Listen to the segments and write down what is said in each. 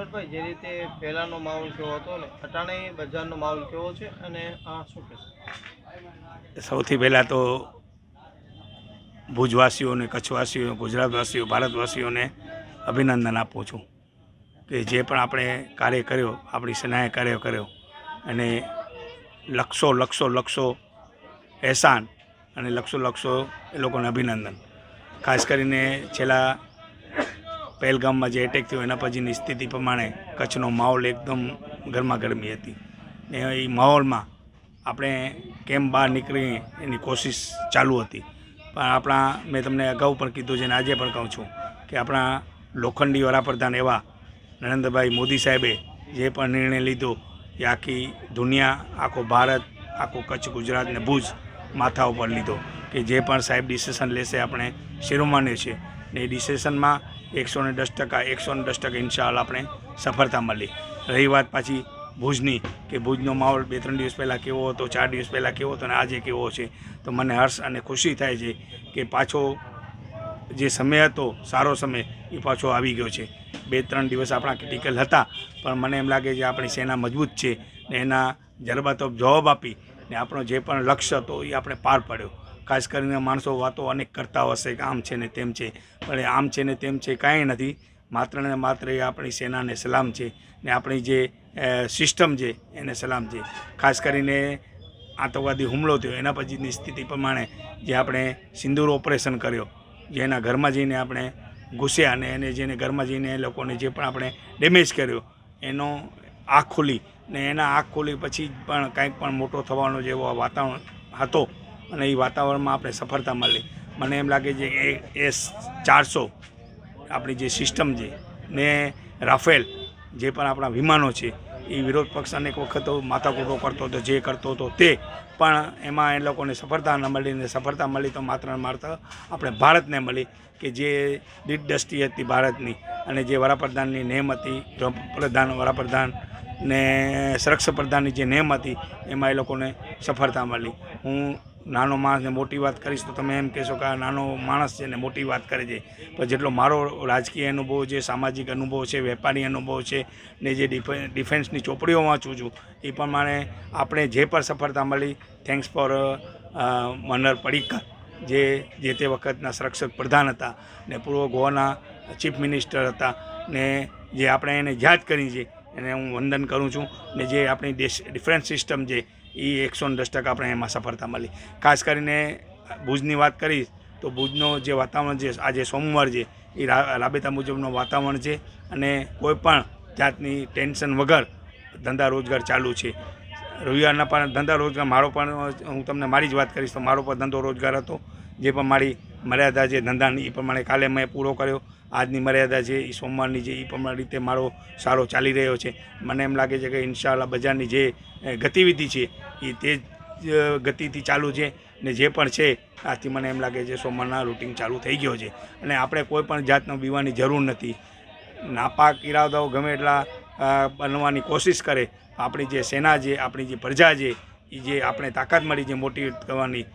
મનોજભાઈ જે રીતે પહેલાંનો માહોલ કેવો હતો ને, અટાણે બજારનો માહોલ કેવો છે અને આ શું કહેશે? સૌથી પહેલાં તો ભુજવાસીઓને કચ્છવાસીઓ ગુજરાતવાસીઓ, ભારતવાસીઓને અભિનંદન આપું છું કે જે પણ આપણે કાર્ય કર્યો, આપણી સેનાએ કાર્ય કર્યો અને લક્ષો લક્ષો લક્ષો એહસાન અને લક્ષો લક્ષો એ લોકોને અભિનંદન. ખાસ કરીને છેલ્લા પહેલગામમાં જે એટેક થયો, એના પછીની સ્થિતિ પ્રમાણે કચ્છનો માહોલ એકદમ ગરમા ગરમી હતી. ને એ માહોલમાં આપણે કેમ બહાર નીકળીએ એની કોશિશ ચાલુ હતી. પણ આપણા, મેં તમને અગાઉ પણ કીધું છે અને આજે પણ કહું છું કે આપણા લોખંડી વડાપ્રધાન એવા નરેન્દ્રભાઈ મોદી સાહેબે જે પણ નિર્ણય લીધો એ આખી દુનિયા, આખો ભારત, આખું કચ્છ, ગુજરાત ને ભુજ માથા ઉપર લીધો કે જે પણ સાહેબ ડિસિશન લેશે આપણે શિરોમાન્ય છે. ને એ ડિસિઝનમાં એકસો ને દસ ટકા, એકસો ને દસ ટકા ઇન્શાલ આપણે સફળતા મળી. રહી વાત પાછી ભુજની, કે ભુજનો માહોલ બે ત્રણ દિવસ પહેલાં કેવો હતો, ચાર દિવસ પહેલાં કેવો હતો અને આજે કેવો છે. તો મને હર્ષ અને ખુશી થાય છે કે પાછો જે સમય હતો, સારો સમય, એ પાછો આવી ગયો છે. બે ત્રણ દિવસ આપણા ક્રિટિકલ હતા, પણ મને એમ લાગે છે આપણી સેના મજબૂત છે ને એના જરબાતોબ જવાબ આપી ને આપણો જે પણ લક્ષ્ય હતો એ આપણે પાર પાડ્યો. ખાસ કરીને માણસો વાતો અનેક કરતા હશે કે આમ છે ને તેમ છે. પણ આમ છે ને તેમ છે કાંઈ નથી. માત્ર ને માત્ર એ આપણી સેનાને સલામ છે ને આપણી જે સિસ્ટમ છે એને સલામ છે. ખાસ કરીને આતંકવાદી હુમલો થયો. એના પછીની સ્થિતિ પ્રમાણે જે આપણે સિંદૂર ઓપરેશન કર્યો જે એના ઘરમાં જઈને આપણે ઘૂસ્યા અને એને જેને ઘરમાં જઈને એ લોકોને જે પણ આપણે ડેમેજ કર્યો, એનો આંખ ખોલી ને એના આંખ ખોલી પછી પણ કાંઈક પણ મોટો થવાનો જેવો વાતાવરણ હતો. અને એ વાતાવરણમાં આપણે સફળતા મળી. મને એમ લાગે છે કે એ ચારસો આપણી જે સિસ્ટમ છે ને રાફેલ જે પણ આપણા વિમાનો છે એ વિરોધ પક્ષ અનેક વખત માથાકૂટો કરતો હતો, જે કરતો હતો તે. પણ એમાં એ લોકોને સફળતા ન મળી ને સફળતા મળી તો માત્ર માત્ર આપણે ભારતને મળી કે જે દીટ દ્રષ્ટિ હતી ભારતની અને જે વડાપ્રધાનની નેમ હતી, પ્રધાન વડાપ્રધાન ને સંરક્ષણ પ્રધાનની જે નેમ હતી, એમાં એ લોકોને સફળતા મળી. હું નાનો માણસને મોટી વાત કરીશ તો તમે એમ કહેશો કે આ નાનો માણસ છે ને મોટી વાત કરે છે. પણ જેટલો મારો રાજકીય અનુભવ છે, સામાજિક અનુભવ છે, વેપારી અનુભવ છે ને જે ડિફેન્સની ચોપડીઓ વાંચું છું, એ પ્રમાણે આપણે જે પણ સફળતા મળી થેન્ક્સ ફોર મનર પડીકર, જે જે તે વખતના સંરક્ષક પ્રધાન હતા ને પૂર્વ ગોવાના ચીફ મિનિસ્ટર હતા ને જે આપણે એને યાદ કરી છે, એને હું વંદન કરું છું ને જે આપણી ડિફરન્સ સિસ્ટમ છે એ એકસો ને દસ ટકા આપણે એમાં સફળતા મળી. ખાસ કરીને ભુજની વાત કરીશ, તો ભુજનો જે વાતાવરણ છે આજે સોમવાર છે, એ રાબેતા મુજબનું વાતાવરણ છે અને કોઈ પણ જાતની ટેન્શન વગર ધંધા રોજગાર ચાલુ છે. રવિવારના પણ ધંધા રોજગાર, મારો પણ, હું તમને મારી જ વાત કરીશ, તો મારો પણ ધંધો રોજગાર હતો. જે પણ મારી મર્યાદા જે ધંધાની, એ પ્રમાણે કાલે મેં પૂરો કર્યો. આજની મર્યાદા છે એ સોમવારની છે એ પ્રમાણે રીતે મારો સારો ચાલી રહ્યો છે. મને એમ લાગે છે કે ઇન્શાલ્લાહ બજારની જે ગતિવિધિ છે એ તે જ ગતિથી ચાલુ છે ને જે પણ છે આથી મને એમ લાગે છે સોમવારના રૂટિંગ ચાલુ થઈ ગયો છે. અને આપણે કોઈ પણ જાતનો બીવાની જરૂર નથી. નાપાક ઈરાદાઓ ગમે એટલા બનવાની કોશિશ કરે, આપણી જે સેના છે, આપણી જે પ્રજા છે એ જે આપણે તાકાત મળી છે મોટિવેટ કરવાની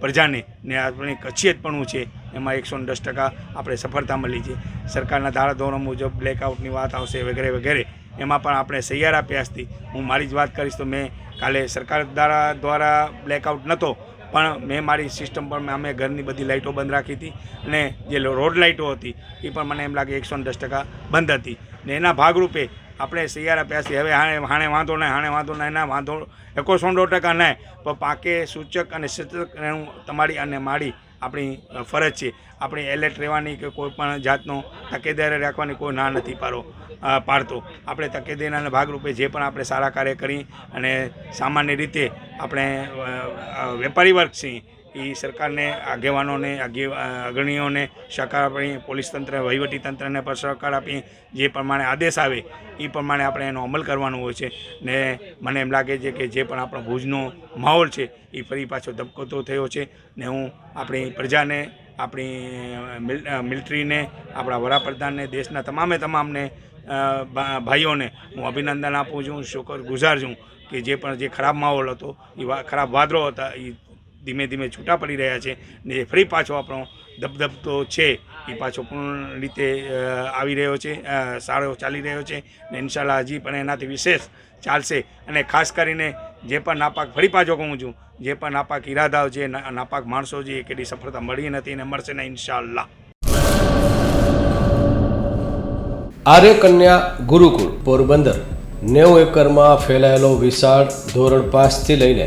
પ્રજાને ને આપણે કચ્છિયતપણું છે એમાં એકસો દસ ટકા આપણે સફળતા મળી છે. સરકારના ધારાધોરણો મુજબ બ્લેકઆઉટની વાત આવશે વગેરે વગેરે, એમાં પણ આપણે સૈયારા અભ્યાસથી હું મારી જ વાત કરીશ તો મેં કાલે સરકાર દ્વારા દ્વારા બ્લેકઆઉટ નહોતો પણ મેં મારી સિસ્ટમ પર અમે ઘરની બધી લાઇટો બંધ રાખી હતી અને જે રોડ લાઇટો હતી, એ પણ મને એમ લાગે એકસો દસ ટકા બંધ હતી. ને એના ભાગરૂપે આપણે સૈયારા પ્યાસી હવે હાણે હાણે વાંધો નહીં, હાણે વાંધો નહીં, ના વાંધો, એકોસો ટકા નહીં, પણ પાકે સૂચક અને સૂચક તમારી અને મારી આપણી ફરજ છે. આપણી એલર્ટ રહેવાની કે કોઈ પણ જાતનો તકેદારી રાખવાની કોઈ ના નથી પાડો પાડતો. આપણે તકેદારીના ભાગરૂપે જે પણ આપણે સારા કાર્ય કરી અને સામાન્ય રીતે આપણે વેપારી વર્ગ છીએ એ સરકારને આગેવાનોને, આગે અગ્રણીઓને, સહકાર આપી, પોલીસ તંત્ર, વહીવટી તંત્રને પણ સહકાર આપી, જે પ્રમાણે આદેશ આવે, એ પ્રમાણે આપણે એનો અમલ કરવાનો હોય છે. ને મને એમ લાગે છે કે જે પણ આપણો ભુજનો માહોલ છે, એ ફરી પાછો ધબકતો થયો છે. ને હું આપણી પ્રજાને, આપણી મિલ- મિલિટરીને, આપણા વડાપ્રધાનને, દેશના તમામે તમામને ભાઈઓને હું અભિનંદન આપું છું શુકર ગુજાર છું કે જે પણ જે ખરાબ માહોલ હતો, એ ખરાબ વાદળો હતા, એ ધીમે ધીમે છૂટા પડી રહ્યા છે ને ફરી પાછો આપણો ધબધબતો છે એ પાછો પૂર્ણ રીતે આવી રહ્યો છે સારો ચાલી રહ્યો છે ને ઇન્શાલ્લાહ હજી પણ એનાથી વિશેષ ચાલશે અને ખાસ કરીને જે પણ નાપાક, ફરી પાછો કહું છું, જે પણ નાપાક ઈરાદાઓ છે નાપાક માણસો છે, એ કેટલી સફળતા મળી નથી ને મળશે ને ઇન્શાલ્લાહ આર્ય કન્યા ગુરુકુળ પોરબંદર નેવું એકરમાં ફેલાયેલો વિશાળ ધોરણ પાંચથી લઈને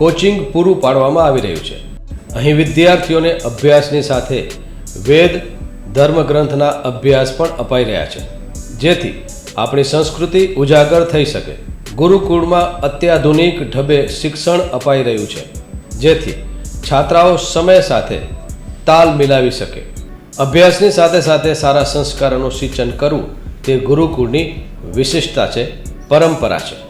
કોચિંગ પૂરું પાડવામાં આવી રહ્યું છે. અહીં વિદ્યાર્થીઓને અભ્યાસની સાથે વેદ, ધર્મગ્રંથના અભ્યાસ પણ અપાઈ રહ્યા છે. જેથી આપણી સંસ્કૃતિ ઉજાગર થઈ શકે. ગુરુકુળમાં અત્યાધુનિક ઢબે શિક્ષણ અપાઈ રહ્યું છે. જેથી છાત્રાઓ સમય સાથે તાલ મિલાવી શકે. અભ્યાસની સાથે સાથે સારા સંસ્કારોનું સિંચન કરવું તે ગુરુકુળની વિશિષ્ટતા છે, પરંપરા છે.